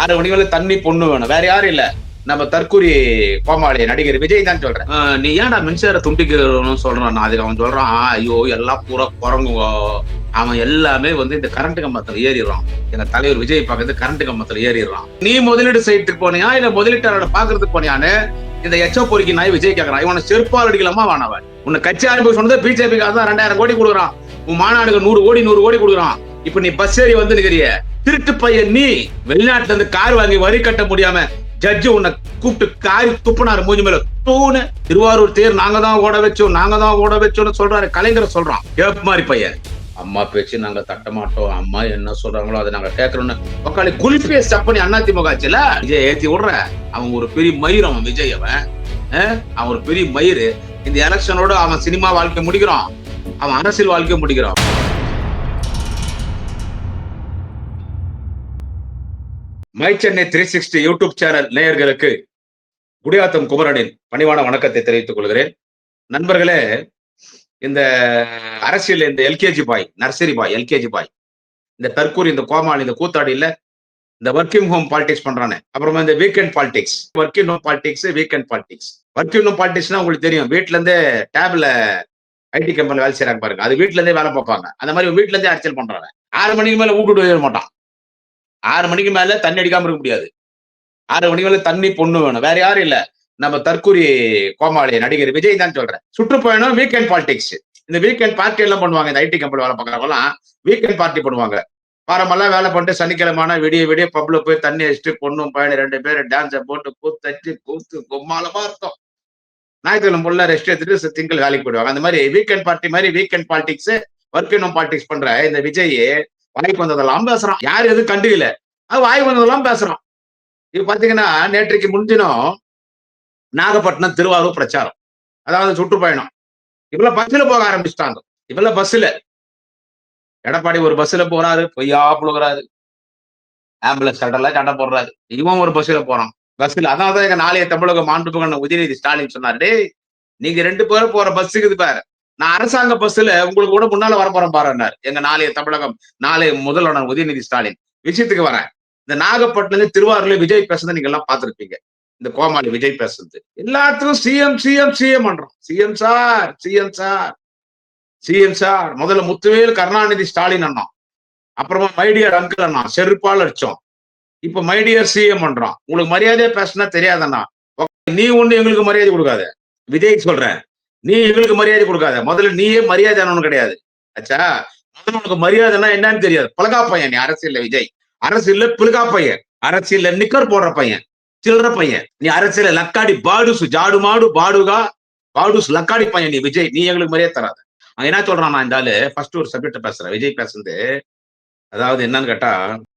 ஆறு மணி மேல தண்ணி பொண்ணு வேணும். வேற யாரும் இல்ல. நம்ம தற்கூரி கோமாளி நடிகர் விஜய் தான் சொல்றேன். நீ ஏன்டா மின்சார துண்டிக்கணும்னு சொல்றான்? நான் அதுக்கு அவன் சொல்றான் ஐயோ எல்லாம் பூரா குரங்குங்க. அவன் எல்லாமே வந்து இந்த கரண்ட் கம்பத்துல ஏறிடுறான். எங்க தலைவர் விஜய் பார்க்கறது கரண்ட் கம்பத்துல ஏறிடுறான். நீ முதலீடு செய்யறதுக்கு போனியா? இல்ல முதலீட்டாளரோட பாக்குறதுக்கு போனியான்னு? இந்த எச்ச பொறுக்கி நாய் விஜய் கேக்குறான். இவனை செருப்பால் அடிக்கலாமா? வானவன் உன்னை கட்சி ஆரம்பிக்க சொன்னது பிஜேபிக்காக தான் ரெண்டாயிரம் கோடி கொடுக்குறான். உன் மாநாடுக்கு நூறு கோடி நூறு கோடி கொடுக்குறான். இப்ப நீ பஸ் ஏறி வந்து நிக்கிறிய. திருட்டு பையன் நீ. வெளிநாட்டுல இருந்து கார் வாங்கி வரி கட்ட முடியாம ஜட்ஜு உன்னை கூப்பிட்டு காரி துப்புனாரு மூஞ்சி மேல. தூணு. திருவாரூர் தேர் நாங்க தான் ஓட வச்சோம் நாங்க தான் ஓட வச்சோம்னு சொல்றாரு. கலைஞரை சொல்றான். கேப் மாதிரி பையன். அம்மா பேச்சு நாங்க தட்ட மாட்டோம். அம்மா என்ன சொல்றாங்களோ அதை நாங்க கேட்கறோம்னு உக்காளி குளிப்பிய சப்பனி பண்ணி அதிமுக ஆச்சுல? விஜய் ஏத்தி விடுற. அவன் ஒரு பெரிய மயிர் அவன் விஜய் அவன். அவன் ஒரு பெரிய மயிர். இந்த எலெக்ஷனோட அவன் சினிமா வாழ்க்கை முடிக்கிறான். அவன் அரசியல் வாழ்க்கை முடிக்கிறான். My Chennai three sixty YouTube channel நேயர்களுக்கு குடியாத்தம் குமரனின் பணிவான வணக்கத்தை தெரிவித்துக் கொள்கிறேன். நண்பர்களே இந்த அரசியல் இந்த LKG boy nursery boy LKG boy இந்த தற்கூர் இந்த கோமாளி இந்த கூத்தாடி இல்ல இந்த ஒர்க்கிங் ஹோம் பாலிடிக்ஸ் பண்றானே. அப்புறமா இந்த weekend politics working home politics weekend politics working home பாலிடிக்ஸ்னா உங்களுக்கு தெரியும். வீட்டுல இருந்தே டேப்ல ஐடி கம்பெனி வேலை செய்யறாங்க பாருங்க. அது வீட்டுல இருந்தே வேலை பார்ப்பாங்க. அந்த மாதிரி வீட்டுல இருந்தே அரசியல் பண்றாங்க ஆறு மணிக்கு மேல வீட்டு போயிட மாட்டான். ஆறு மணிக்கு மேல தண்ணி அடிக்காம இருக்க முடியாது. ஆறு மணிக்கு மேல தண்ணி பொண்ணு வேணும். வேற யாரும் இல்ல. நம்ம தற்கூரி கோமாளி நடிகர் விஜய் தான் சொல்றேன். சுற்றுப்பயணம் வீக்கெண்ட் பாலிடிக்ஸ் இந்த வீக்கெண்ட் பார்ட்டி எல்லாம் பண்ணுவாங்க. இந்த ஐடி கம்பெனி வேலை பார்க்கறவங்க வீக்கெண்ட் பார்ட்டி பண்ணுவாங்க. வாரமெல்லாம் வேலை பண்ணிட்டு சனிக்கிழமான விடிய விடிய பப்ல போய் தண்ணி அடிச்சுட்டு பொண்ணும் பையனும் ரெண்டு பேரும் டான்ஸை போட்டு கூத்தச்சு கூத்து கும்மாலமா இருக்கும். ஞாயிற்றுக்கிழமை ஃபுல்லாக ரெஸ்ட் எடுத்துட்டு திங்கள் வேலைக்கு போயிடுவாங்க. அந்த மாதிரி வீக்கெண்ட் பார்ட்டி மாதிரி வீக்கெண்ட் பாலிடிக்ஸ் ஒர்க்கிங் பாலிடிக்ஸ் பண்ற இந்த விஜய் வாய்க்கு வந்ததெல்லாம் பேசுறான். யாரும் எதுவும் கண்டுக்கல. அது வாய்க்கு வந்ததெல்லாம் பேசுறான். இப்போ பாத்தீங்கன்னா நேற்றைக்கு முன்தினம் நாகப்பட்டினம் திருவாரூர் பிரச்சாரம். அதாவது சுற்றுப்பயணம். இப்பெல்லாம் பஸ்ல போக ஆரம்பிச்சிட்டாங்க. இப்பெல்லாம் பஸ்ல எடப்பாடி ஒரு பஸ்ல போறாரு பொய்யா புழுகிறாரு. ஆம்புலன்ஸ் கட்டல சண்டை போடுறாரு. இவன் ஒரு பஸ்ல போறான். பஸ்ல. அதான் தான் எங்க நாளைய தமிழக மாண்புகண்ண உதயநிதி ஸ்டாலின் சொன்னாரு. நீங்க ரெண்டு பேரும் போற பஸ் இருக்குது பாரு. நான் அரசாங்க பஸ்ல உங்களுக்கு கூட முன்னால வர போறேன் பாருன்னாரு எங்க நாளைய தமிழகம் நாளைய முதல்வர் உதயநிதி ஸ்டாலின். விஷயத்துக்கு வரேன். இந்த நாகப்பட்டினம் திருவாரூர்ல விஜய் பேசுறது நீங்க எல்லாம் பார்த்திருப்பீங்க. இந்த கோமாளி விஜய் பேசுறது. எல்லாத்துக்கும் சிஎம் சிஎம் சிஎம் பண்றோம். CM sir CM sir CM sir. முதல்ல முத்துவேல் கருணாநிதி ஸ்டாலின் அண்ணா. அப்புறமா மைடியர் அங்கிள் அண்ணா செருப்பால் அடிச்சோம். இப்ப மைடியர் சிஎம் பண்றான். உங்களுக்கு மரியாதையா பேசினா தெரியாதண்ணா. நீ ஒண்ணு எங்களுக்கு மரியாதை கொடுக்காத. விஜய் சொல்றேன். நீ எங்களுக்கு மரியாதை கொடுக்காத. முதல்ல நீயே மரியாதையானவனு கிடையாது. ஆச்சா முதல்ல உனக்கு மரியாதைன்னா என்னன்னு தெரியாது. பழகா பையன் நீ அரசியல்ல விஜய். அரசியல்ல பிளகா பையன். அரசியல்ல நிக்கர் போடுற பையன். சில்லற பையன். நீ அரசியல லக்காடி பாடுசு ஜாடு மாடு பாடுகா பாடுசு லக்காடி பையன் நீ விஜய். நீ எங்களுக்கு மரியாதை தராத. அவன் என்ன சொல்றான் நான் இந்த ஆளு ஃபர்ஸ்ட் ஒரு சப்ஜெக்ட் பேசுறேன் விஜய் பேசுறது அதாவது என்னன்னு கேட்டா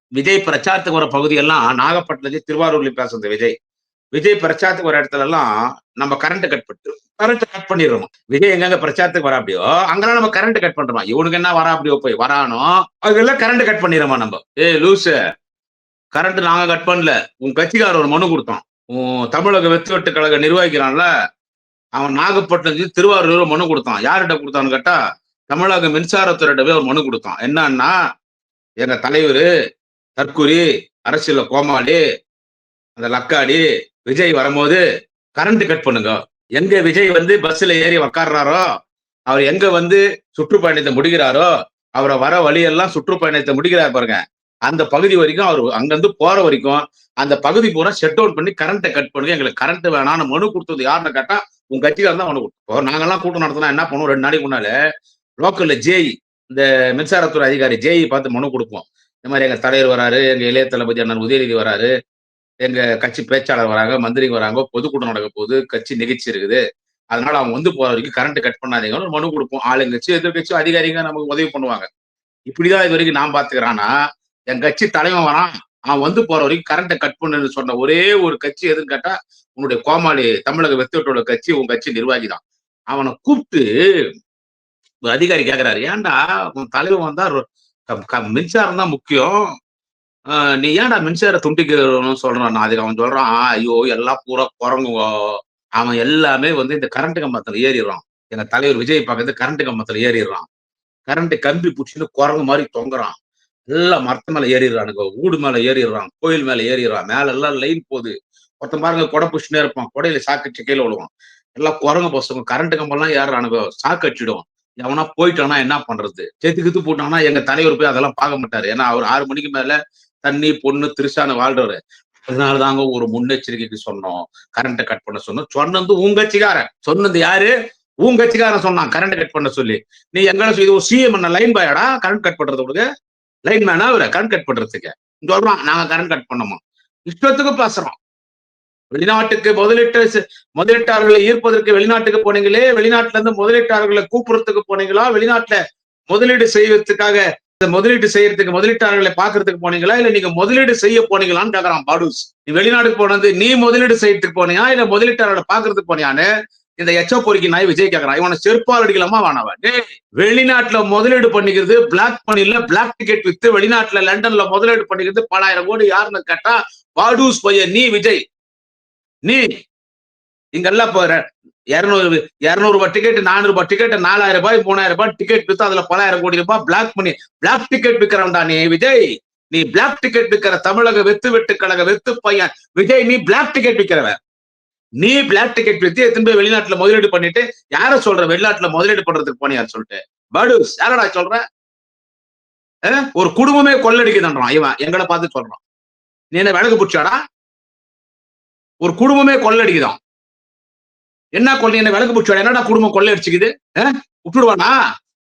விஜய் பிரச்சாரத்துக்கு வர பகுதியெல்லாம் நாகப்பட்டினத்துல திருவாரூர்ல பேசுறது விஜய். விஜய் பிரச்சாரத்துக்கு வர இடத்துல எல்லாம் நம்ம கரண்ட் கட் பண்ணிடுவோம் கரண்ட் கட் பண்ணிடுறோம். விஜய் எங்கெங்க பிரச்சாரத்துக்கு வராப்படியோ அங்கெல்லாம் நம்ம கரண்ட் கட் பண்றோம்? இவனுக்கு என்ன வரா அப்படியோ போய் வரானோ அதுக்கெல்லாம் கரண்ட் கட் பண்ணிடுறோமா நம்ம? ஏ லூசு. கரண்ட் நாங்க கட் பண்ணல. உன் கட்சிக்காரர் ஒரு மனு கொடுத்தோம் உன் தமிழக வெத்துவெட்டு கழக நிர்வகிக்கிறான்ல அவன் நாகப்பட்டினத்துக்கு திருவாரூர் மனு கொடுத்தான். யார்கிட்ட கொடுத்தான்னு கேட்டா தமிழக மின்சாரத்துறையிட்ட போய் ஒரு மனு கொடுத்தான். என்னன்னா எங்க தலைவர் தற்கூரி அரசியல கோமாளி அந்த லக்காடி விஜய் வரும்போது கரண்ட் கட் பண்ணுங்க. எங்க விஜய் வந்து பஸ்ல ஏறி உக்காடுறாரோ அவர் எங்க வந்து சுற்றுப்பயணத்தை முடிகிறாரோ அவரை வர வழியெல்லாம் சுற்றுப்பயணத்தை முடிக்கிறார் பாருங்க. அந்த பகுதி வரைக்கும் அவர் அங்கிருந்து போற வரைக்கும் அந்த பகுதி பூரா ஷட் டவுன் பண்ணி கரண்ட்டை கட் பண்ணுங்க. எங்களுக்கு கரண்ட் வேணாம்னு மனு கொடுத்தது யாருன்னு கேட்டா உங்க கட்சியில தான் மனு கொடுத்தோம் நாங்கெல்லாம் கூட்டம் நடத்தினா என்ன பண்ணுவோம்? ரெண்டு நாளைக்கு முன்னால லோக்கல்ல ஜேஇ இந்த மின்சாரத்துறை அதிகாரி ஜேஇ பார்த்து மனு கொடுப்போம். இந்த மாதிரி எங்க தலைவர் வராரு எங்க இளைய தளபதி அண்ணன் உதயநிதி வராரு எங்க கட்சி பேச்சாளர் வராங்க மந்திரிங்க வராங்க பொதுக்கூட்டம் நடக்க போகுது கட்சி நிகழ்ச்சி இருக்குது. அதனால அவங்க வந்து போற வரைக்கும் கரண்ட் கட் பண்ணாதீங்கன்னு மனு கொடுப்போம். ஆளுங்கட்சி எதிர்கட்சி அதிகாரிங்க நமக்கு உதவி பண்ணுவாங்க. இப்படிதான் இது வரைக்கும் நான் பாத்துக்கிறான்னா என் கட்சி தலைவன் வரான். அவன் வந்து போற வரைக்கும் கரண்ட்டை கட் பண்ணுன்னு சொன்ன ஒரே ஒரு கட்சி எதுன்னு கேட்டா உன்னுடைய கோமாளி தமிழக வெத்தோட்டோட கட்சி உன் கட்சி நிர்வாகி தான். அவனை கூப்பிட்டு ஒரு அதிகாரி கேட்கிறாரு ஏன்டா உன் தலைவன் வந்தா ரொ- மின்சாரம் தான் முக்கியம். ஆஹ் நீ ஏன்டா மின்சார துண்டிக்கணும்னு சொல்றான்? நான் அதுக்கு அவன் சொல்றான் "ஆ, ஐயோ எல்லாம் பூரா குரங்குங்க. அவன் எல்லாமே வந்து இந்த கரண்ட் கம்பத்துல ஏறிடுறான். எங்க தலைவர் விஜய் பார்க்கறது கரண்ட் கம்பத்துல ஏறிடுறான். கரண்ட் கம்பி பிடிச்சின்னு குரங்கு மாதிரி தொங்குறான். எல்லாம் மரத்து மேல ஏறிடுறானுங்க வீடு மேல ஏறிடுறான் கோயில் மேல ஏறிடுறான் மேல எல்லாம் லைன் போகுது. ஒருத்தன் பாருங்க கொடை புஷ்னே இருப்பான் கொடையில சாக்கடிச்சு கீழே விழுவான். எல்லாம் குரங்க பசங்க கரண்ட் கம்பெல்லாம் ஏறுறானுங்க சாக்கு அடிச்சிடுவான். எவனா போயிட்டானா என்ன பண்றது? செத்து கித்து போட்டானா எங்க தலைவர் போய் அதெல்லாம் பார்க்க மாட்டாரு. ஏன்னா அவர் ஆறு மணிக்கு மேல தண்ணி பொண்ணு திருசான வாழ்றவரு. அதனாலதாங்க ஒரு முன்னெச்சரிக்கைக்கு சொன்னோம். கரண்ட்டை கட் பண்ண சொன்னோம். சொன்னது உங்க கட்சிக்காரன். சொன்னது யாரு? உன் கட்சிக்காரன் சொன்னான். கரண்ட் கட் பண்ண சொல்லி. நீ எங்களை இது ஒரு சிஎம் பண்ண லைன் பாயடா கரண்ட் கட் பண்றது கொடுங்க லைன் மேனா அவரு? கரண்ட் கட் பண்றதுக்கு. சொல்றான் நாங்க கரண்ட் கட் பண்ணோமா? இஷ்டத்துக்கு பேசுறோம். வெளிநாட்டுக்கு முதலீட்டு முதலீட்டாளர்களை ஈர்ப்பதற்கு வெளிநாட்டுக்கு போனீங்களே வெளிநாட்டுல இருந்து முதலீட்டாளர்களை கூப்பிடுறதுக்கு போனீங்களா வெளிநாட்டுல முதலீடு செய்வதற்காக இந்த முதலீடு செய்யறதுக்கு முதலீட்டாளர்களை பாக்குறதுக்கு போனீங்களா இல்ல நீங்க முதலீடு செய்ய போனீங்களான்னு கேக்குறான் பாடுஸ். நீ வெளிநாட்டுக்கு போனது நீ முதலீடு செய்யறதுக்கு போனியா இல்ல முதலீட்டாளர்களை பாக்குறதுக்கு போனியான்னு இந்த எச்ச பொறிக்கு நாய் விஜய் கேக்குறான். இவனை செருப்பால் அடிக்கலாமா வேணாவா வெளிநாட்டுல முதலீடு பண்ணிக்கிறது பிளாக் பண்ணில பிளாக் டிக்கெட் வித்து வெளிநாட்டுல லண்டன்ல முதலீடு பண்ணிக்கிறது பலாயிரம் கோடி யாருன்னு கேட்டா பாடூஸ் பையன் நீ விஜய். நீ இங்கெல்லாம் இப்போ இருநூறு இருநூறு ரூபாய் டிக்கெட் நானூறு ரூபாய் டிக்கெட் நாலாயிரம் ரூபாய் மூணாயிரம் ரூபாய் டிக்கெட் வித்து அதுல பலாயிரம் கோடி ரூபாய் பிளாக் பண்ணி பிளாக் டிக்கெட் விக்கிறவன்டா நீ விஜய். நீ பிளாக் டிக்கெட் விற்கிற தமிழக வெத்து வெட்டு கழக வெத்து பையன். விஜய் நீ பிளாக் டிக்கெட் விற்கிறவன் நீ பிளாக் டிக்கெட் வித்து எத்தனை போய் வெளிநாட்டுல முதலீடு பண்ணிட்டு யார சொல்ற வெளிநாட்டுல முதலீடு பண்றதுக்கு போனியார் சொல்லிட்டு. படுஸ் யாரடா சொல்ற? ஒரு குடும்பமே கொள்ளடிக்குதுன்றான் இவன். எங்களை பார்த்து சொல்றான். நீ என்ன விலகு பிடிச்சாடா? ஒரு குடும்பமே கொள்ளடிக்குதான் என்ன கொள்ளை என்ன விலகு பிடிச்சாடா என்னடா குடும்பம் கொள்ளையடிச்சுக்குது விட்டுடுவானா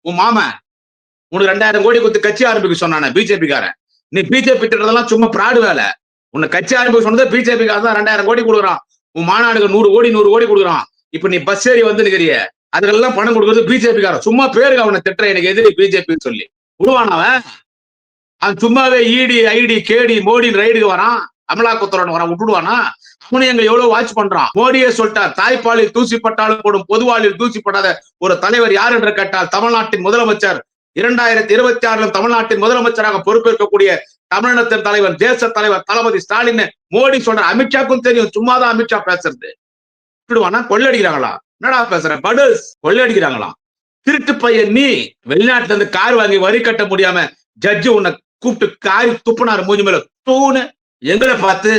உன் மாமன் உனக்கு ரெண்டாயிரம் கோடி கொடுத்து கட்சி ஆரம்பிக்க சொன்னானே பிஜேபிக்காரன். நீ பிஜேபி திட்டதெல்லாம் சும்மா பிராடு வேலை. உன்னை கட்சி ஆரம்பிக்க சொன்னது பிஜேபி காரன் தான் ரெண்டாயிரம் கோடி கொடுக்குறான். உன் மாநாடுக்கு நூறு கோடி நூறு கோடி கொடுக்குறான். இப்ப நீ பஸ் ஏறி வந்து நிக்கிறிய அதுக்கெல்லாம் பணம் கொடுக்கறது பிஜேபி காரன் சும்மா பேருக்கு அவனை திட்டுற எனக்கு எதிரி பிஜேபின்னு சொல்லி. விடுவான் அவன்? அவன் சும்மாவே இடி ஐடி கேடி மோடி ரைடுக்கு வரான். அமலாக்கத்துறன் வர விட்டுடுவானா? அவனை எங்க எவ்வளவு வாட்ச் பண்றான்? மோடியே சொல்லிட்டார் தாய்ப்பாலில் தூசிப்பட்டாலும் போடும் பொதுவாளில் தூசிப்படாத ஒரு தலைவர் யார் என்று கேட்டால் தமிழ்நாட்டின் முதலமைச்சர். இரண்டாயிரத்தி இருபத்தி ஆறுல தமிழ்நாட்டின் முதலமைச்சராக பொறுப்பேற்கக்கூடிய தமிழினத்தின் தலைவர் தேச தலைவர் தளபதி ஸ்டாலின். மோடி சொல்ற அமித்ஷாக்கும் தெரியும் சும்மாதான் அமித்ஷா பேசுறது. விட்டுடுவானா? கொள்ளடிக்கிறாங்களா? என்னடா பேசுற? படுஸ். கொள்ளடிக்கிறாங்களாம் திருட்டு பையன் நீ. வெளிநாட்டுல இருந்து கார் வாங்கி வரி கட்ட முடியாம ஜட்ஜு உன்னை கூப்பிட்டு காரி துப்புனாரு மூஞ்சி மேல தூணு. எங்களை பார்த்து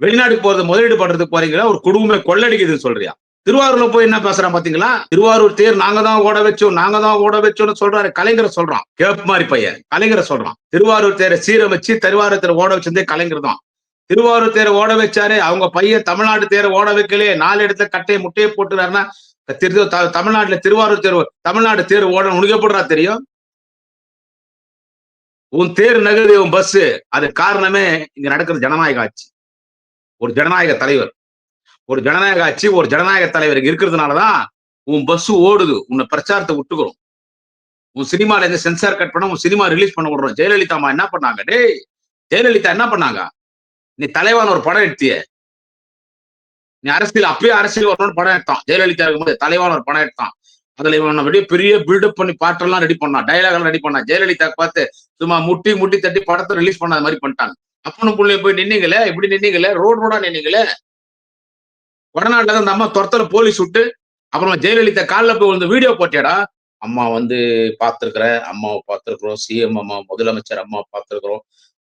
வெளிநாட்டுக்கு போறது முதலீடு பண்றதுக்கு போறீங்களா? ஒரு குடும்பமே கொள்ளடிக்குதுன்னு சொல்றியா? திருவாரூர்ல போய் என்ன பேசுறான் பாத்தீங்களா? திருவாரூர் தேர் நாங்க தான் ஓட வச்சோம் நாங்க தான் ஓட வச்சோம்னு சொல்றாரு. கலைஞரை சொல்றான். கேப் மாதிரி பையன். கலைஞரை சொல்றான். திருவாரூர் தேரை சீரமைச்சு திருவாரூர் தேரை ஓட வச்சதே கலைஞர் தான். திருவாரூர் தேரை ஓட வச்சாரு. அவங்க பையன் தமிழ்நாடு தேரை ஓட வைக்கலையே நாலு இடத்துல கட்டையை முட்டையை போட்டுறாருன்னா திரு த- தமிழ்நாட்டுல திருவாரூர் தேர் தமிழ்நாடு தேர் ஓட உனக்கு தெரியும்? உன் தேர் நகருது உன் பஸ் அது காரணமே இங்க நடக்கிற ஜனநாயக ஆட்சி. ஒரு ஜனநாயக தலைவர். ஒரு ஜனநாயக ஆட்சி ஒரு ஜனநாயக தலைவர் இருக்கிறதுனாலதான் உன் பஸ் ஓடுது. உன்னை பிரச்சாரத்தை விட்டுக்கிறோம். உன் சினிமால இருந்து சென்சார் கட் பண்ண உன் சினிமா ரிலீஸ் பண்ண விடுறோம். ஜெயலலிதா அம்மா என்ன பண்ணாங்க? டேய் ஜெயலலிதா என்ன பண்ணாங்க? நீ தலைவான ஒரு படம் எடுத்திய. நீ அரசியல் அப்பயே அரசியல் வரணும்னு படம் எடுத்தான். ஜெயலலிதா இருக்கும்போது தலைவான ஒரு படம் எடுத்தான். அதுல இவன் பெரிய பெரிய பில்டப் பண்ணி பாட்டெல்லாம் ரெடி பண்ணான். டைலாக் எல்லாம் ரெடி பண்ணான். ஜெயலலிதா பார்த்து சும்மா முட்டி முட்டி தட்டி படத்தை ரிலீஸ் பண்ணாத மாதிரி பண்ணிட்டாங்க. அப்பனும் பிள்ளைய போய் நின்னீங்களே? இப்படி நின்னீங்களே? ரோடு ரோடா நின்னீங்களே? வடநாட்டுல அந்த அம்மா துரத்துல போலீஸ் விட்டு அப்புறமா ஜெயலலிதா காலில் போய் வந்து வீடியோ போட்டியாடா? அம்மா வந்து பார்த்துருக்குறேன். அம்மாவை பார்த்துருக்குறோம். சிஎம் அம்மா முதலமைச்சர் அம்மா பார்த்துருக்குறோம்.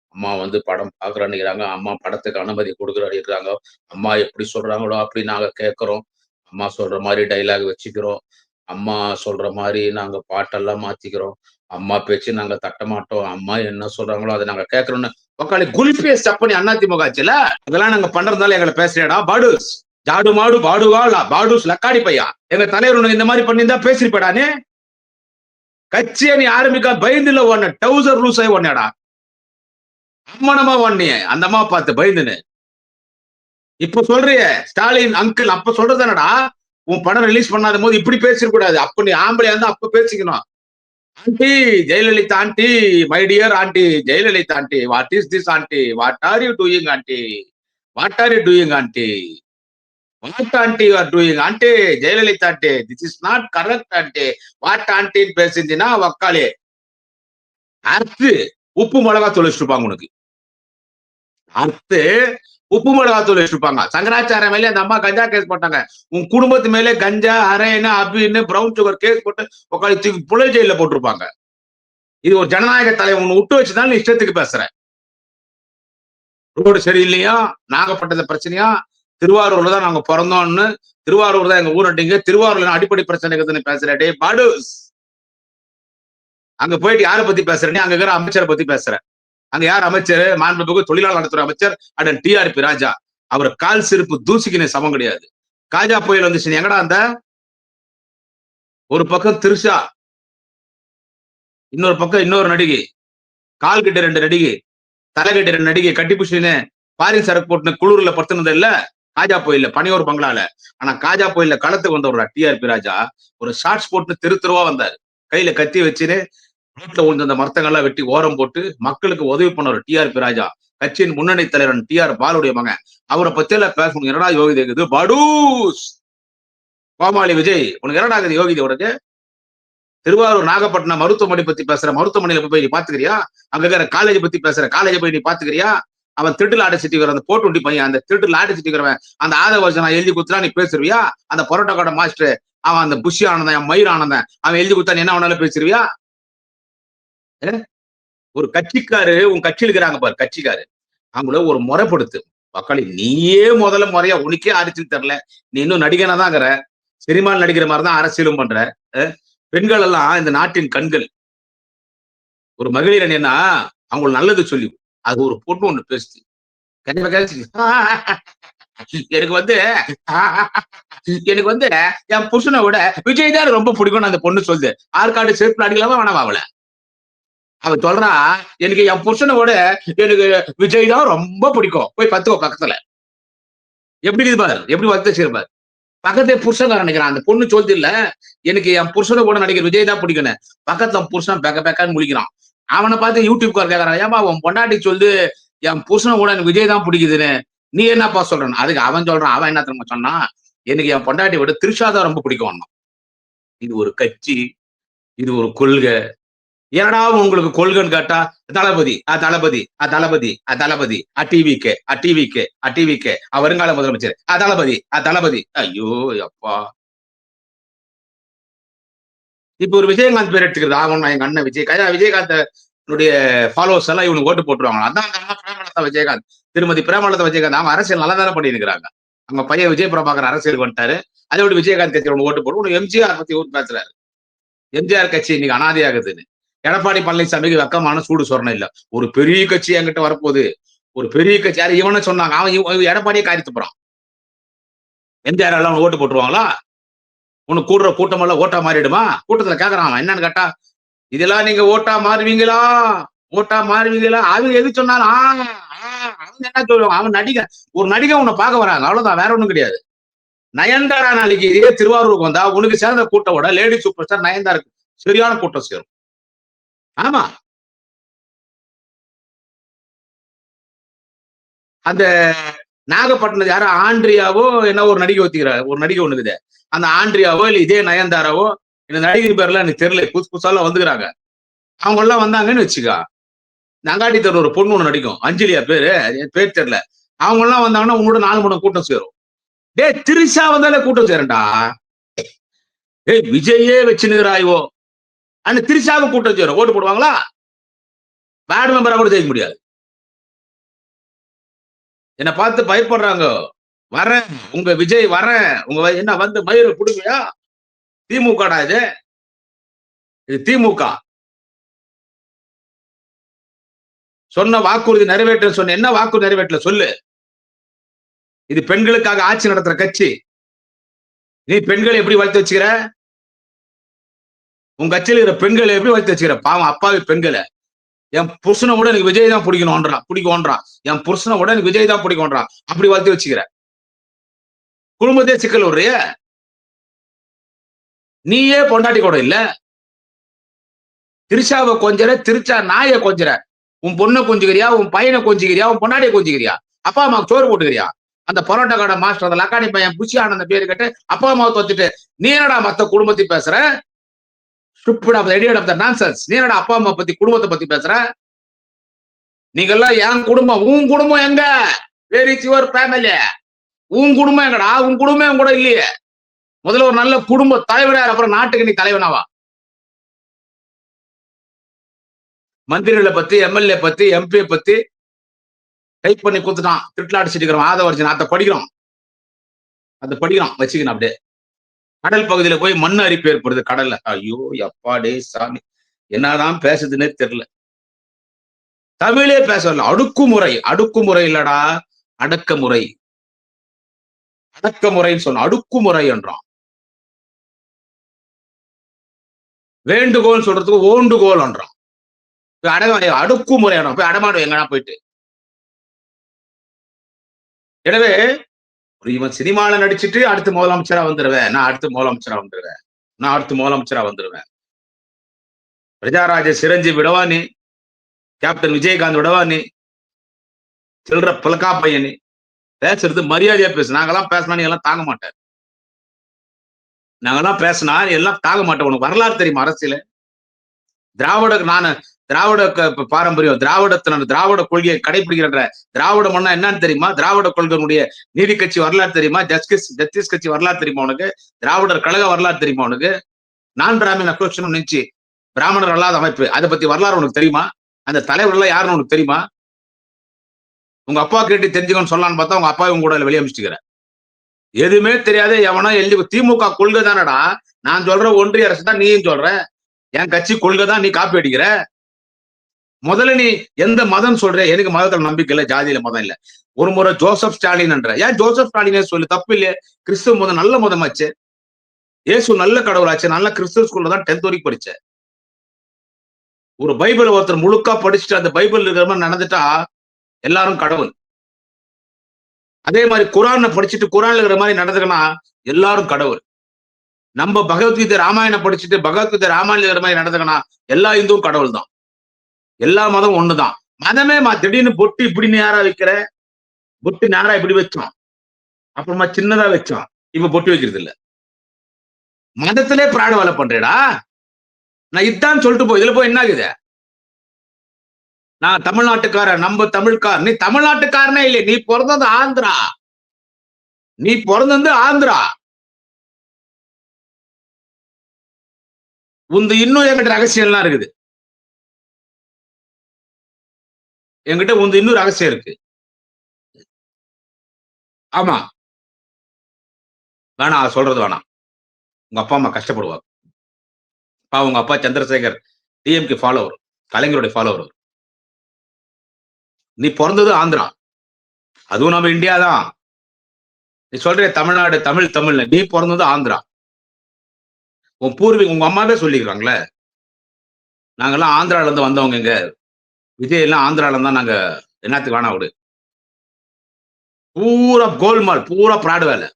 அம்மா வந்து படம் பாக்குறாங்க அம்மா படத்துக்கு அனுமதி கொடுக்குறாங்க அம்மா எப்படி சொல்றாங்களோ அப்படி நாங்கள் கேட்குறோம். அம்மா சொல்ற மாதிரி டைலாக் வச்சுக்கிறோம். அம்மா சொல்ற மாதிரி நாங்க பாட்டெல்லாம் மாத்திக்கிறோம். அம்மா பேச்சு நாங்க தட்ட மாட்டோம். அம்மா என்ன சொல்றாங்களோ அதை நாங்க கேட்கறோம்னு உக்காளி குல்பியை ஸ்டப் பண்ணி அதிமுக ஆச்சுல? அதெல்லாம் நாங்க பண்றதால எங்களை பேசுறியாடா பாடுஸ். ஜாடு மாடு பாடுவா லா- பாடுஸ் லக்காடி பையா. எங்க தலைவர் உனக்கு இந்த மாதிரி பண்ணியிருந்தா பேசிருப்பேடானே கட்சியை நீ ஆரம்பிக்க பயந்துல ஒன்னு டவுசர் லூஸ் ஆகி ஒன்னேடா அம்மனமா ஒன்னிய அந்த அம்மா பார்த்து பயந்துன்னு. இப்ப சொல்றிய ஸ்டாலின் அங்கிள் அப்ப சொல்றதானடா உன் படம் ரிலீஸ் பண்ணாத போது இப்படி பேசிடக்கூடாது அப்ப நீ ஆம்பளையா இருந்தா அப்ப பேசிக்கணும். Aunty Jayalalithaa aunty my dear aunty Jayalalithaa aunty what is this aunty? What are you doing aunty? What are you doing aunty? What aunty you are doing aunty Jayalalithaa aunty this is not correct aunty. What ஆண்டின்னு பேசிருந்தீங்கன்னா வக்காலே அர்த்து உப்பு மிளகா தொழிச்சிட்டு இருப்பாங்க உனக்கு. அர்த்து உப்பு மிளகாத்தூள் வச்சிருப்பாங்க. இருப்பாங்க சங்கராச்சாரம் மேலே அந்த அம்மா கஞ்சா கேஸ் போட்டாங்க. உன் குடும்பத்து மேலே கஞ்சா அரைன்னு அபின்னு பிரவுன் சுகர் கேஸ் போட்டு உட்காந்து தூக்கி ஜெயில போட்டிருப்பாங்க. இது ஒரு ஜனநாயக தலைவன். ஒண்ணு விட்டு வச்சுதான் நீ இஷ்டத்துக்கு பேசுற. ரோடு சரியில்லையா? நாகப்பட்டத பிரச்சனையா? திருவாரூர்ல தான் நாங்க பிறந்தோம்னு. திருவாரூர் தான் எங்க ஊர் அட்டிங்க திருவாரூர்ல அடிப்படை பிரச்சனை இருக்குதுன்னு பேசுற. டே பாடுஸ் அங்க போயிட்டு யாரை பத்தி பேசுறேன்னு அங்க இருக்கிற அமைச்சரை பத்தி பேசுறேன் அங்க யார் அமைச்சர்? மாண்புமிகு தொழிலாளர் நலத்துறை அமைச்சர் அடன் டிஆர்பி ராஜா. அவர் கால் செருப்பு தூசிக்கின சமம் கிடையாது. காஜா புயல் வந்துச்சு எங்கடா அந்த? ஒரு பக்கம் திருஷா இன்னொரு பக்கம் இன்னொரு நடிகை. கால் கிட்ட ரெண்டு நடிகை தலைகிட்ட ரெண்டு நடிகை கட்டி புஷின்னு பாரின் சரக்கு போட்டுன்னு குளூர்ல படுத்துனது இல்ல காஜா புயல்ல பனியோர் பங்களால. ஆனா காஜா புயல்ல களத்துக்கு வந்தவரா டிஆர்பி ராஜா? ஒரு ஷார்ட்ஸ் போட்டு தெரு தெருவா வந்தாரு. கையில கத்தி வச்சுன்னு வீட்டுல உழுந்த அந்த மரத்தங்கள்லாம் வெட்டி ஓரம் போட்டு மக்களுக்கு உதவி பண்ணவர் டிஆர்பி ராஜா. கட்சியின் முன்னணி தலைவர் டி ஆர் பாலுடைய மகன். அவரை பத்தி எல்லாம் பேசணும். என்னடா யோகிதை இருக்குது? படூஸ்! கோமாளி விஜய் உனக்கு என்னடா இருக்குது யோகிதை உனக்கு? திருவாரூர் நாகப்பட்டினம் மருத்துவமனை பத்தி பேசுற மருத்துவமனையில போய் நீ பாத்துக்கிறியா அங்க இருக்கிற காலேஜ் பத்தி பேசுற காலேஜ் போய் நீ பாத்துக்கிறியா அவன் திருட்டு திருட்டுல அடைச்சிட்டு அந்த போட்டு பையன் அந்த திருட்டு திருட்டுல அடைச்சிட்டு அந்த ஆதவர்ஜனா எழுதி குத்துறா நீ பேசுறியா அந்த பரோட்டா கடை மாஸ்டர் அவன் அந்த புஷி ஆனந்தன் மயிர் ஆனந்தன் அவன் எழுதி கொடுத்தா என்ன வேணாலும் பேசுறியா ஒரு கட்சிக்காரு உன் கட்சியில் இருக்கிறாங்க பாரு கட்சிக்காரு. அவங்கள ஒரு முறைப்படுத்து. மக்களை நீயே முதல்ல முறையா உனக்கே அரசியல் தரல. நீ இன்னும் நடிகனா தாங்கிற சினிமாவில் நடிக்கிற மாதிரி தான் அரசியலும் பண்ற. பெண்கள் எல்லாம் இந்த நாட்டின் கண்கள். ஒரு மகளிர் அணின்னா அவங்களுக்கு நல்லது சொல்லி அது ஒரு பொண்ணு ஒண்ணு பேசுது. கண்டிப்பா கேச்சு எனக்கு வந்து எனக்கு வந்து என் புருஷனை விட விஜய் தான் ரொம்ப பிடிக்கும்னு அந்த பொண்ணு சொல்லுது. ஆற்காடு செருப்பு அடிக்கலாமா வேணாமா அவளை. அவன் சொல்றா எனக்கு என் புருஷனை விட எனக்கு விஜய் தான் ரொம்ப பிடிக்கும். போய் பத்துக்கோ பக்கத்துல. எப்படி இது பாரு? எப்படி வந்து சேர்ப்பாரு பக்கத்துல புருஷன் நினைக்கிறான் அந்த பொண்ணு சொல்லுது இல்ல எனக்கு என் புருஷனை கூட நடிக்கிற விஜய் தான் பிடிக்கணும் பக்கத்துல புருஷன் பெக்க பெக்கான்னு முழிக்கிறான். அவனை பார்த்து யூடியூப் கேட்கறான் ஏமா அவன் பொண்டாட்டி சொல்லுது என் புருஷனை கூட எனக்கு விஜய் தான் பிடிக்குதுன்னு. நீ என்னப்பா சொல்றான் அதுக்கு அவன் சொல்றான். அவன் என்ன தெரியுமா சொன்னான் எனக்கு என் பொண்டாட்டி விட திருஷா தான் ரொம்ப பிடிக்கும் இது ஒரு கட்சி இது ஒரு கொள்கை என்னடா உங்களுக்கு கொள்கைன்னு கேட்டா தளபதி அ தளபதி அ தளபதி ஆ தளபதி அ டிவிக்கு அ டிவிக்கு அ டிவிக்கு அ வருங்கால முதலமைச்சர் ஆ தளபதி ஆ தளபதி. ஐயோ அப்பா. இப்ப ஒரு விஜயகாந்த் பேர் எடுத்துக்கிறது ஆகணும் எங்க அண்ணன் விஜய் கஜா விஜயகாந்த் ஃபாலோவர்ஸ் எல்லாம் இவனுக்கு ஓட்டு போட்டுருவாங்க அதான் பிரேமலதா விஜயகாந்த் திருமதி பிரேமலதா விஜயகாந்த் அவங்க அரசியல் நல்லா தானே பண்ணியிருக்கிறாங்க அவங்க பையன் விஜய் பிரபாகர் அரசியலுக்கு வந்துட்டாரு. அதோட விஜயகாந்த் கட்சி ஒன்று ஓட்டு போட்டு உனக்கு எம்ஜிஆர் பத்தி ஊர் பேசுறாரு. எம்ஜிஆர் கட்சி இன்னைக்கு அனாதியாகுதுன்னு. எடப்பாடி பழனிசாமிக்கு வெக்கமான சூடு சொரணம் இல்ல. ஒரு பெரிய கட்சி என்கிட்ட வரப்போகுது. ஒரு பெரிய கட்சி யாரு இவனை சொன்னாங்க. அவன் எடப்பாடியே காரித்து போறான். எந்த எல்லாம் ஓட்டு போட்டுருவாங்களா? உனக்கு கூடுற கூட்டமெல்லாம் ஓட்டா மாறிடுமா? கூட்டத்துல கேக்குறான் அவன். என்னன்னு கேட்டா இதெல்லாம் நீங்க ஓட்டா மாறுவீங்களா? ஓட்டா மாறுவீங்களா? அவங்க எது சொன்னாலும் அவங்க என்ன சொல்லுவாங்க? அவன் நடிகன் ஒரு நடிகை உன்னை பார்க்க வராங்க. அவ்வளவுதான். வேற ஒண்ணும் கிடையாது. நயன்தாரா நாளைக்கு இதே திருவாரூருக்கு வந்தா உனக்கு சேர்ந்த கூட்டம் விட லேடி சூப்பர் ஸ்டார் நயன்தாருக்கு சரியான கூட்டம் சேரும். ஆமா. அந்த நாகப்பட்டினம் யாரோ ஆண்ட்ரியாவோ என்ன ஒரு நடிகை ஒத்திக்கிறார். ஒரு நடிகை ஒண்ணு இருக்குது. அந்த ஆண்ட்ரியாவோ இல்ல இதே நயன்தாராவோ இந்த நடிகர் பேர்லாம் எனக்கு தெரியல. புதுசு புதுசாலாம் வந்துக்கிறாங்க அவங்க எல்லாம் வந்தாங்கன்னு வச்சுக்கா. நங்காட்டி தெரு ஒரு பொண்ணு ஒண்ணு நடிக்கும். அஞ்சலியா பேரு. பேர் தெரியல. அவங்க எல்லாம் வந்தாங்கன்னா உங்களோட நாலு மணி கூட்டம் சேரும். டே திரிசா வந்தாலே கூட்டம் சேரண்டா ஏய் விஜயே வச்சுனுகிறாய்வோ அந்த திரிசாவும் கூட்டம் சேரும் ஓட்டு போடுவாங்களா? வார்டு மெம்பரா கூட ஜெயிக்க முடியாது. என்னை பார்த்து பயப்படுறாங்க. வரேன். உங்க விஜய் வரேன். உங்க என்ன வந்து மயிறு பிடுங்கயா திமுகடா இது? இது திமுக. சொன்ன வாக்குறுதி நிறைவேற்ற சொன்ன என்ன வாக்குறுதி நிறைவேற்றல சொல்லு. இது பெண்களுக்காக ஆட்சி நடத்துற கட்சி. நீ பெண்களை எப்படி வளர்த்து வச்சுக்கிற? உங்க கட்சியில் இருக்கிற பெண்களை எப்படி வளர்த்து வச்சுக்கிற? பாவம் அப்பாவி பெண்களை. என் புருஷனை விட எனக்கு விஜய் தான் பிடிக்கணும்ன்றான் பிடிக்கும்ன்றான் என் புருஷனை விட எனக்கு விஜய் தான் பிடிக்கும்ன்றான் அப்படி வளர்த்து வச்சுக்கிற. குடும்பத்தே சிக்கல் விடுறிய நீயே பொண்டாட்டி கூட இல்ல. திருச்சாவை கொஞ்சற திருச்சா நாயை கொஞ்சற. உன் பொண்ணை கொஞ்சிக்கிறியா உன் பையனை கொஞ்சிக்கிறியா உன் பொண்டாட்டியை கொஞ்சிக்கிறியா? அப்பா அம்மாவுக்கு சோறு போட்டுக்கிறியா? அந்த பரோட்டா கடை மாஸ்டர் அந்த லக்காடி பையன் புஷி ஆனந்த பேரு கேட்டு அப்பா அம்மாவை தொத்துட்டு நீ என்னடா மத்த குடும்பத்தை பேசுற? Stupid of idea of the nonsense நீ என்னடா அப்பா அம்மா பத்தி குடும்பத்தை பத்தி பேசுற? நீங்கெல்லாம் என் குடும்பம் உன் குடும்பம் எங்க? வேர் இஸ் யுவர் ஃபேமிலி உன் குடும்பம் எங்கடா? உன் குடும்பம் கூட இல்லையே. முதல்ல ஒரு நல்ல குடும்ப தலைவராக அப்புறம் நாட்டுக்கு நீ தலைவனாவா? மந்திரிகளை பத்தி எம்எல்ஏ பத்தி எம்பி பத்தி டைப் பண்ணி கொடுத்துட்டான். திருட்டுல அடிச்சிட்டு இருக்கிறோம் ஆதவர்ஜன் அதை படிக்கிறோம் அதை படிக்கிறோம் வச்சுக்கணும் அப்படியே. கடல் பகுதியில போய் மண் அரிப்பு ஏற்படுது கடல்ல. ஐயோ எப்பாடே சாமி. என்னதான் பேசுதுன்னே தெரியல. தமிழே பேசல அடுக்குமுறை. அடுக்குமுறை இல்லடா. அடக்குமுறை. அடக்குமுறைன்னு சொன்ன அடுக்குமுறை என்றான். வேண்டுகோள் சொல்றதுக்கு ஓண்டுகோல் என்றான். போய் அடக அடுக்குமுறை போய் அடமாடு எங்கன்னா போயிட்டு? எனவே இவன் சினிமால நடிச்சுட்டு அடுத்து முதலமைச்சரா வந்துருவேன். நான் அடுத்து முதலமைச்சரா வந்துடுவேன் நான் அடுத்து முதலமைச்சரா வந்துருவேன். பிரஜாராஜ சிரஞ்சீவி விடவா நீ? கேப்டன் விஜயகாந்த் விடவா நீ? சில்ற பிளக்கா பையனி பேசுறது மரியாதையா பேசு. நாங்கெல்லாம் பேசினா நீ எல்லாம் தாங்க மாட்டேன் நாங்கெல்லாம் பேசினா எல்லாம் தாங்க மாட்டேன் உனக்கு வரலாறு தெரியுமா அரசியல? திராவிட நான் திராவிட பாரம்பரியம் திராவிடத்தினர் திராவிட கொள்கையை கடைபிடிக்கிற திராவிட மண்ணா என்னன்னு தெரியுமா? திராவிட கொள்கையினுடைய நீதி கட்சி வரலாறு தெரியுமா? ஜஸ்டிஸ் ஜஸ்டிஸ் கட்சி வரலாறு தெரியுமா உனக்கு? திராவிடர் கழக வரலாறு தெரியுமா உனக்கு? நான் பிராமின் அசோசியேஷன் நினைச்சு பிராமணர் அல்லாத அமைப்பு அதை பத்தி வரலாறு உனக்கு தெரியுமா? அந்த தலைவர் எல்லாம் யாருன்னு உனக்கு தெரியுமா? உங்க அப்பா கேட்டு தெரிஞ்சுக்கணும்னு சொல்லலாம்னு பார்த்தா உங்க அப்பா உங்க கூட வெளியே அமிச்சிட்டுக்கிற எதுவுமே தெரியாத எவனா எழுதி திமுக கொள்கை தானடா நான் சொல்ற ஒன்றிய அரசு தான் நீயும் சொல்ற. என் கட்சி கொள்கை தான் நீ காப்பி அடிக்கிற. முதல்ல நீ எந்த மதம் சொல்ற? எனக்கு மதத்துல நம்பிக்கை இல்ல ஜாதியில மதம் இல்ல. ஒரு முறை ஜோசப் ஸ்டாலின் என்ற ஏன் ஜோசப் ஸ்டாலினே சொல்லு? தப்பு இல்லையே. கிறிஸ்துவ மதம் நல்ல மதமாச்சு. இயேசு நல்ல கடவுளாச்சு. நல்ல கிறிஸ்துவ ஸ்கூல்ல தான் டென்த் வரைக்கும் படிச்சேன் ஒரு பைபிள் ஒருத்தர் முழுக்கா படிச்சுட்டு அந்த பைபிள் இருக்கிற மாதிரி நடந்துட்டா எல்லாரும் கடவுள். அதே மாதிரி குரான படிச்சுட்டு குரான் இருக்கிற மாதிரி நடந்துக்கனா எல்லாரும் கடவுள். நம்ம பகவத்கீதை ராமாயணம் படிச்சுட்டு பகவத்கீதை ராமாயணம் இருக்கிற மாதிரி நடந்துக்கனா எல்லா இந்துவும் கடவுள் தான் எல்லா மதம் ஒண்ணுதான். மதமே திடீர்னு பொட்டு இப்படி நேரா வைக்கிற? பொட்டு நேரா இப்படி வச்சோம். அப்புறமா சின்னதா வச்சோம். இப்ப பொட்டு வைக்கிறது இல்ல. மதத்திலே பிராட வேலை பண்றேடா. நான் இதான் சொல்லிட்டு போய் இதுல போய் என்ன ஆகுது? நான் தமிழ்நாட்டுக்காரன் நம்ம தமிழ்கார். நீ தமிழ்நாட்டுக்காரனே இல்லை நீ பிறந்தது ஆந்திரா. நீ பிறந்தது ஆந்திரா. உந்து இன்னும் என்கிட்ட ரகசியம்லாம் இருக்குது. என்கிட்ட உந்து இன்னும் ரகசியம் இருக்கு. ஆமா. வேணாம் சொல்றது வேணாம். உங்க அப்பா அம்மா கஷ்டப்படுவாங்க. அப்பா உங்க அப்பா சந்திரசேகர் டிஎம்கே ஃபாலோவர் கலைஞருடைய ஃபாலோவர் நீ பிறந்தது ஆந்திரா. அதுவும் நம்ம இந்தியா தான். நீ சொல்ற தமிழ்நாடு தமிழ் தமிழ் நீ பிறந்தது ஆந்திரா. உன் பூர்வீகம் உங்க அம்மாவே சொல்லிக்கிறாங்களே. நாங்கெல்லாம் ஆந்திரால இருந்து வந்தவங்க இங்க. விஜய் எல்லாம் ஆந்திரால இருந்தா நாங்க என்னத்துக்கு வேணா விடு. பூரா கோல்மால் பூரா பிராடு வேலை.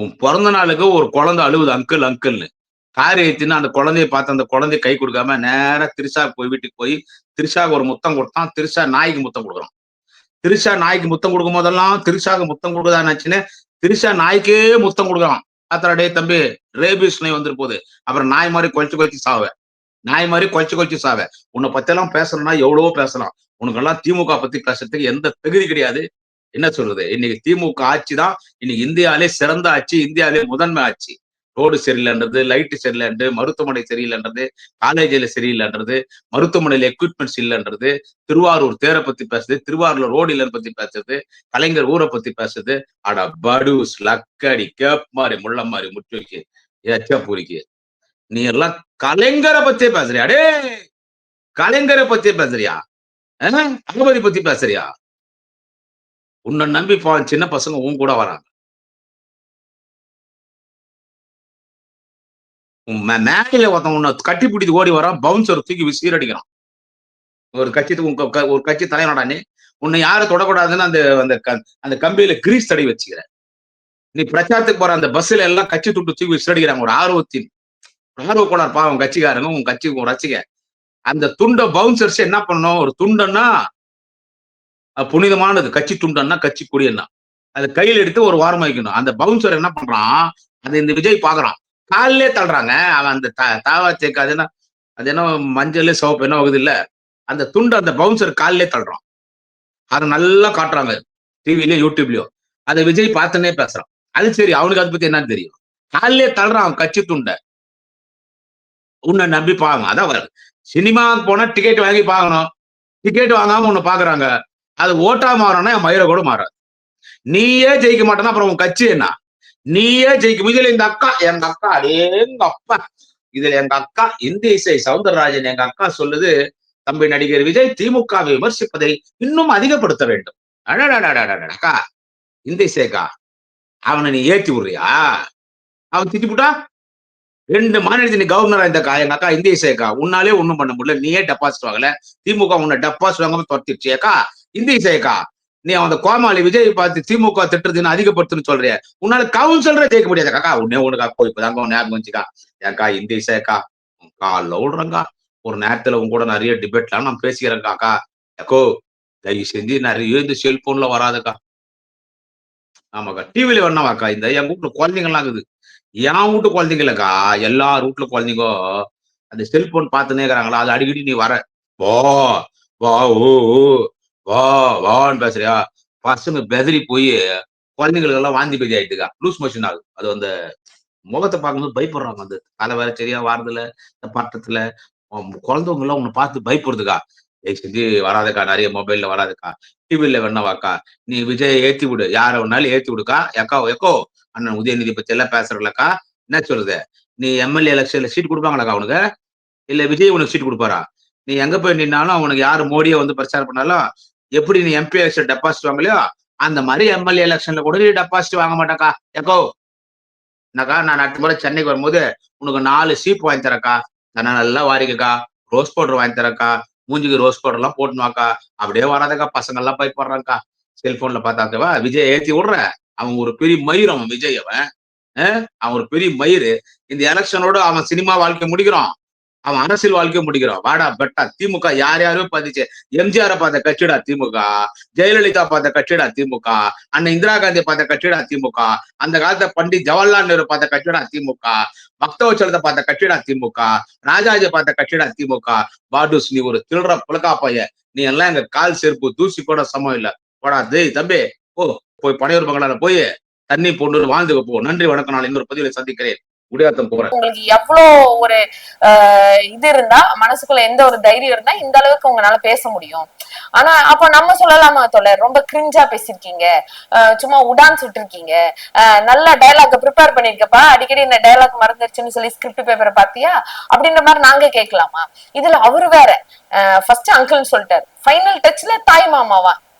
உன் பிறந்த நாளுக்கு ஒரு குழந்தை அழுவுது அங்கிள் அங்கிள்னு காரி ஏத்தின்னு அந்த குழந்தைய பார்த்து அந்த குழந்தைய கை கொடுக்காம நேரா திரிஷா போய் வீட்டுக்கு போய் திரிஷாவுக்கு ஒரு முத்தம் கொடுத்தான் திரிஷா நாய்க்கு முத்தம் கொடுக்குறான். திரிஷா நாய்க்கு முத்தம் கொடுக்கும் போதெல்லாம் திரிஷாவுக்கு முத்தம் கொடுக்குதா நினைச்சுன்னு திரிஷா நாய்க்கே முத்தம் கொடுக்குறான். ஆத்தரா டே தம்பி ரேபிஸ் நோய் வந்துரு போகுது அப்புறம் நாய் மாதிரி குழச்சு குழச்சி சாவேன் நாய் மாதிரி குழச்சு குழச்சு சாவ. உன்னை பத்தி எல்லாம் பேசணும்னா எவ்வளவோ பேசலாம். உனக்கு எல்லாம் திமுக பத்தி பேசுறதுக்கு எந்த தகுதி கிடையாது. என்ன சொல்றது? இன்னைக்கு திமுக ஆட்சி தான் இன்னைக்கு இந்தியாவிலே சிறந்த ஆட்சி இந்தியாவிலே முதன்மை ஆட்சி. ரோடு சரியில்லைன்றது லைட்டு சரியில்லைன்றது மருத்துவமனை சரியில்லைன்றது காலேஜில் சரியில்லைன்றது மருத்துவமனையில எக்யூப்மெண்ட்ஸ் இல்லைன்றது திருவாரூர் தேரை பத்தி பேசுது திருவாரூர் ரோடு இல்லைன்னு பத்தி பேசுறது கலைஞர் ஊரை பத்தி பேசுது. அட படுஸ் லக்கடி கேப் மாதிரி முள்ள மாதிரி முற்றுக்கு ஏச்சா பூரிக்கு. நீ எல்லாம் கலைஞரை பத்தி பேசுறியா? டே கலைஞரை பத்தி பேசுறியா? அஹ்? பத்தி பேசுறியா? உன்னை நம்பி போ சின்ன பசங்க உன் கூட வராங்க. மே- மேடையில ஒருத்தன் உன்னை கட்டி பிடித்து ஓடி வரான் பவுன்சர் தூக்கி சீரடிக்கிறான் ஒரு கட்சி க- ஒரு கட்சி தலைவனடா நீ? உன்னை யாரும் தொடக்கூடாதுன்னு அந்த அந்த க- அந்த கம்பியில கிரீஸ் தடவி வச்சுக்கிற நீ பிரச்சாரத்துக்கு போற அந்த பஸ்ல எல்லாம் கட்சி துட்டு தூக்கி சீரடிக்கிறாங்க ஒரு ஆர்வத்தின் ஆர்வ கோளார் பாவம் கட்சிக்காரங்க உன் கட்சி உன் ரசிக. அந்த துண்டை பவுன்சர்ஸ் என்ன பண்ணணும்? ஒரு துண்டன்னா புனிதமானது. கட்சி துண்டன்னா கட்சி கொடியன்னா. அதை கையில் எடுத்து ஒரு வாரம் வைக்கணும். அந்த பவுன்சர் என்ன பண்றான்? அது இந்த விஜய் பாக்குறான் காலிலே தள்ளுறாங்க. அவன் அந்த தாவா தேக்கு அது என்ன அது என்ன மஞ்சள் சிவப்பு என்ன வகுது இல்ல? அந்த துண்டு அந்த பவுன்சர் காலிலே தள்ளுறான். அதை நல்லா காட்டுறாங்க. டிவிலயோ யூடியூப்லயோ அதை விஜய் பார்த்துனே பேசுறான். அது சரி அவனுக்கு அதை பத்தி என்னன்னு தெரியும். காலிலே தள்ளுறான் அவன் கட்சி துண்டை. உன்னை நம்பி பாங்க அதான் சினிமாவுக்கு போனா டிக்கெட் வாங்கி பார்க்கணும் டிக்கெட் வாங்காம உன்னை பாக்குறாங்க. அது ஓட்டா மாறணும்னா என் மயிரை கூட மாறாது. நீயே ஜெயிக்க மாட்டேன்னா அப்புறம் உன் கட்சி என்ன? நீயே ஜெயிக்க இதுல இந்த அக்கா எங்க அக்கா அதே எங்க அப்பா. இதுல எங்க அக்கா இந்தி இசை சவுந்தரராஜன் எங்க அக்கா சொல்லுது தம்பி நடிகர் விஜய் திமுகவை விமர்சிப்பதை இன்னும் அதிகப்படுத்த வேண்டும். அக்கா இந்த இசைக்கா அவனை நீ ஏத்தி விடுறியா? அவன் திட்டிப்புட்டா? ரெண்டு மாநிலத்தில் நீ கவர்னரா இந்த அக்கா எங்க அக்கா இந்திய சேக்கா உன்னாலே ஒண்ணும் பண்ண முடியல நீயே டெபாசிட் வாங்கல. திமுக உன்னை டெபாசிட் வாங்காம துரத்திடுச்சு. அக்கா இந்திய சேக்கா நீ அந்த கோமாளி விஜய் பார்த்து திமுக திட்டுறதுன்னு அதிகப்படுத்துன்னு சொல்றிய உன்னால கவுன்சிலரே ஜெயிக்க முடியாது. அக்கா உன்னே உனக்கு போய் இப்பதாங்க உன் ஞாபகம் வச்சுக்கா ஏக்கா இந்திய சேக்கா காலில் விடுறேங்கா ஒரு நேரத்துல உங்க கூட நிறைய டிபேட்லாம் நான் பேசிக்கிறேன்க்கா அக்கா. அக்கோ தயவு செஞ்சு நிறைய இந்த செல்போன்ல வராதுக்கா. ஆமாக்கா டிவில அக்கா இந்த என் கூப்பிட்டு குழந்தைங்கலாம் இருக்குது. என் வீட்டு குழந்தைங்களக்கா எல்லா ரூட்ல குழந்தைங்க அந்த செல்போன் பார்த்துனே இருக்கிறாங்களா? அது அடிக்கடி நீ வர. வா வா ஓ வா வான்னு பேசுறியா? பசங்க பெதறி போய் குழந்தைங்களுக்கு எல்லாம் வாந்தி பேதி ஆயிட்டுக்கா. லூஸ் மோஷன் ஆகுது. அது அந்த முகத்தை பார்க்கும்போது பயப்படுறாங்க. அந்த தலை வேற சரியா வாரதுல இந்த பட்டத்துல குழந்தைங்க எல்லாம் உன்னை பார்த்து பயப்படுதுக்கா. தயவு செஞ்சு வராதுக்கா. நிறைய மொபைல்ல வராதுக்கா. டிவில வேணாவாக்கா நீ விஜய் ஏத்தி விடு. யார வேணாலும் ஏத்தி விடுக்கா. Echo echo. அண்ணன் உதயநிதி பத்தி எல்லாம் பேசுறலக்கா என்ன சொல்றது நீ எம்எல்ஏ எலெக்ஷன்ல சீட் கொடுப்பாங்களாக்கா அவனுக்கு இல்ல விஜய் உனக்கு சீட் கொடுப்பாரா? நீ எங்க போய் நின்னாலும் அவனுக்கு யாரு மோடியை வந்து பிரச்சாரம் பண்ணாலும் எப்படி நீ எம்பி எலெக்ஷன் டெபாசிட் வாங்கலையோ அந்த மாதிரி எம்எல்ஏ எலெக்ஷன்ல கூட நீ டெபாசிட் வாங்க மாட்டாக்கா எக்கோ என்னக்கா நான் அடுத்த முறை சென்னைக்கு வரும்போது உனக்கு நாலு சீப் வாங்கி தரக்கா தன்னை நல்லா வாரிக்கக்கா. ரோஸ் பவுடர் வாங்கி தரக்கா மூஞ்சிக்கு ரோஸ் பவுடர் எல்லாம் போட்டுனுவாக்கா. அப்படியே வராதக்கா. பசங்க எல்லாம் பயப்படுறாங்கக்கா செல்போன்ல பார்த்தாக்கவா விஜய் ஏத்தி விடுற. அவன் ஒரு பெரிய மயிர் அவன் விஜய் அவன். அவன் ஒரு பெரிய மயிர். இந்த எலெக்ஷனோட அவன் சினிமா வாழ்க்கை முடிக்கிறான். அவன் அரசியல் வாழ்க்கையை முடிக்கிறான். வாடா பெட்டா திமுக யார் யாரும் பார்த்துச்சு எம்ஜிஆரை பார்த்த கட்சிடா திமுக? ஜெயலலிதா பார்த்த கட்சிடா திமுக? அண்ணன் இந்திரா காந்தி பார்த்த கட்சிடா திமுக? அந்த காலத்துல பண்டிட் ஜவஹர்லால் நேரு பார்த்த கட்சிடா திமுக? பக்தவச்சலத்தை பார்த்த கட்சிடா திமுக? ராஜாஜி பார்த்த கட்சிடா திமுக? பாடூஸ் நீ ஒரு திருடுற புலக்கா பைய நீ எல்லாம் எங்க கால் செருப்பு தூசி கூட சமம் இல்ல. போடா தேய் தம்பி ஓ போய் பனையூர் பங்களால போய் தண்ணி போன்று வாழ்ந்து போ நன்றி வணக்கம். நான் இன்னொரு பதிவில் சந்திக்கிறேன். போறேன். உங்களுக்கு எவ்வளோ ஒரு ஆஹ் இது இருந்தா மனசுக்குள்ள எந்த ஒரு தைரியம் இருந்தா இந்த அளவுக்கு உங்களால பேச முடியும். ஆனா அப்ப நம்ம சொல்லலாமா தோழர்? ரொம்ப கிரிஞ்சா பேசிருக்கீங்க சும்மா உடான் சுட்டிருக்கீங்க நல்ல டயலாக் ப்ரிப்பேர் பண்ணிருக்கப்பா. அடிக்கடி இந்த டயலாக் மறந்துருச்சுன்னு சொல்லி ஸ்கிரிப்ட் பேப்பரை பாத்தியா அப்படின்ற மாதிரி நாங்க கேட்கலாமா? இதுல அவரு வேற. ஃபர்ஸ்ட் அங்கிள்னு சொல்லிட்டாரு. ஃபைனல் டச்ல தாய் மாமாவா?